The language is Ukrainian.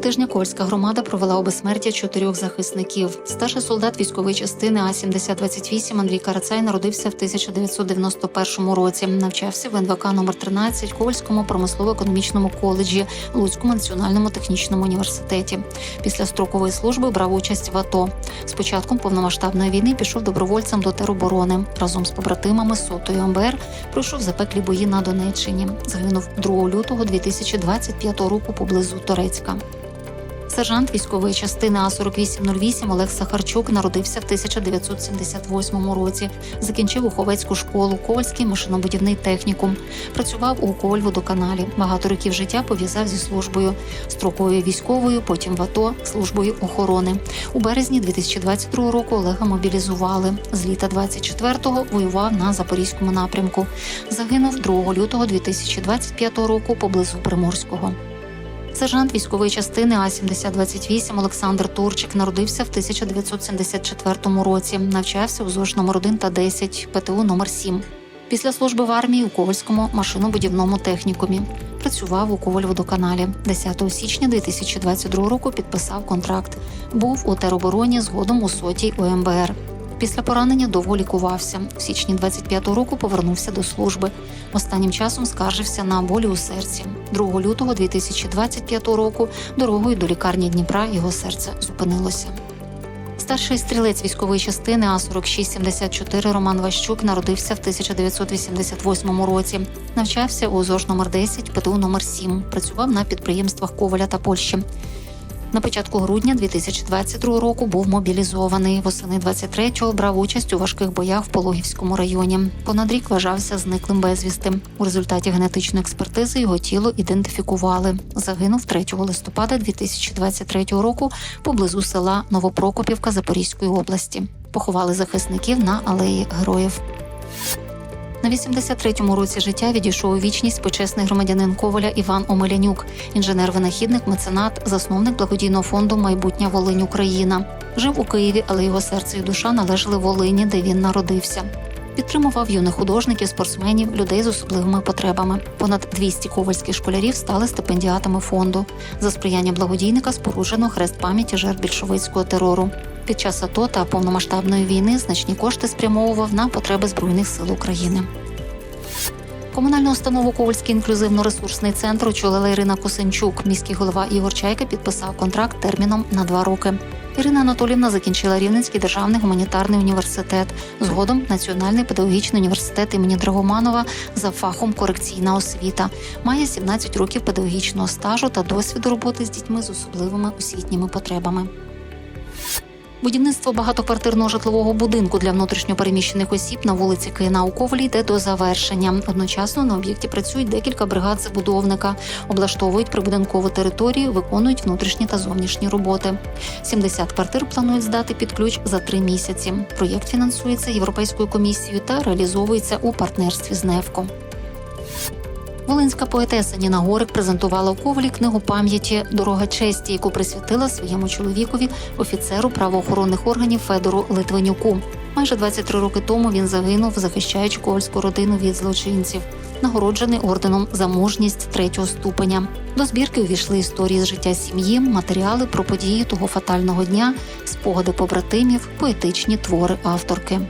тижня Кольська громада провела у безсмертя чотирьох захисників. Старший солдат військової частини А 7028 Андрій Карацай народився в 1991 році. Навчався в НВК номер 13 Ковальському промислово-економічному коледжі Луцькому національному технічному університеті. Після строкової служби брав участь в АТО. З початком повномасштабної війни пішов добровольцем до тероборони. Разом з побратимами сотою МБР пройшов запеклі бої на Донеччині. Загинув 2 лютого 2025 року поблизу Торецька. Сержант військової частини А 4808 Олег Сахарчук народився в 1978 році. Закінчив Уховецьку школу, Ковальський машинобудівний технікум. Працював у Ковальводоканалі. Багато років життя пов'язав зі службою строкою військовою, потім в АТО службою охорони. У березні 2022 року Олега мобілізували. З літа 24-го воював на запорізькому напрямку. Загинув 2 лютого 2025 року поблизу Приморського. Сержант військової частини А 7028 Олександр Турчик народився в 1974 році. Навчався у ЗОЖ номер 1 та 10, ПТУ номер 7 Після служби в армії у Ковальському машинобудівному технікумі. Працював у Ковальводоканалі. 10 січня 2022 року підписав контракт. Був у теробороні згодом у сотій ОМБР. Після поранення довго лікувався. У січні 25-го року повернувся до служби. Останнім часом скаржився на болі у серці. 2 лютого 2025 року дорогою до лікарні Дніпра його серце зупинилося. Старший стрілець військової частини А 4674 Роман Ващук народився в 1988 році. Навчався у ЗОЖ номер 10 ПТУ номер 7 Працював на підприємствах Коваля та Польщі. На початку грудня 2022 року був мобілізований. Восени 23-го брав участь у важких боях в Пологівському районі. Понад рік вважався зниклим безвісти. У результаті генетичної експертизи його тіло ідентифікували. Загинув 3 листопада 2023 року поблизу села Новопрокопівка Запорізької області. Поховали захисників на алеї героїв. На 83-му році життя відійшов у вічність почесний громадянин Коваля Іван Омелянюк, інженер-винахідник, меценат, засновник благодійного фонду Майбутня Волинь Україна. Жив у Києві, але його серце і душа належали Волині, де він народився. Підтримував юних художників, спортсменів, людей з особливими потребами. Понад 200 ковальських школярів стали стипендіатами фонду. За сприяння благодійника споруджено хрест пам'яті жертв більшовицького терору. Під час АТО та повномасштабної війни значні кошти спрямовував на потреби збройних сил України. Комунальну установу Ковальський інклюзивно-ресурсний центр очолила Ірина Косенчук. Міський голова Ігор Чайка підписав контракт терміном на два роки. Ірина Анатолівна закінчила Рівненський державний гуманітарний університет, згодом Національний педагогічний університет імені Драгоманова за фахом корекційна освіта. Має 17 років педагогічного стажу та досвіду роботи з дітьми з особливими освітніми потребами. Будівництво багатоквартирного житлового будинку для внутрішньопереміщених осіб на вулиці Київна у Ковалі йде до завершення. Одночасно на об'єкті працюють декілька бригад забудовника, облаштовують прибудинкову територію, виконують внутрішні та зовнішні роботи. 70 квартир планують здати під ключ за три місяці. Проєкт фінансується Європейською комісією та реалізовується у партнерстві з НЕВКО. Волинська поетеса Ніна Горик презентувала у Ковалі книгу пам'яті Дорога честі, яку присвятила своєму чоловікові, офіцеру правоохоронних органів Федору Литвинюку. Майже 23 роки тому він загинув, захищаючи ковальську родину від злочинців, нагороджений орденом за мужність третього ступеня. До збірки увійшли історії з життя сім'ї, матеріали про події того фатального дня, спогади побратимів, поетичні твори авторки.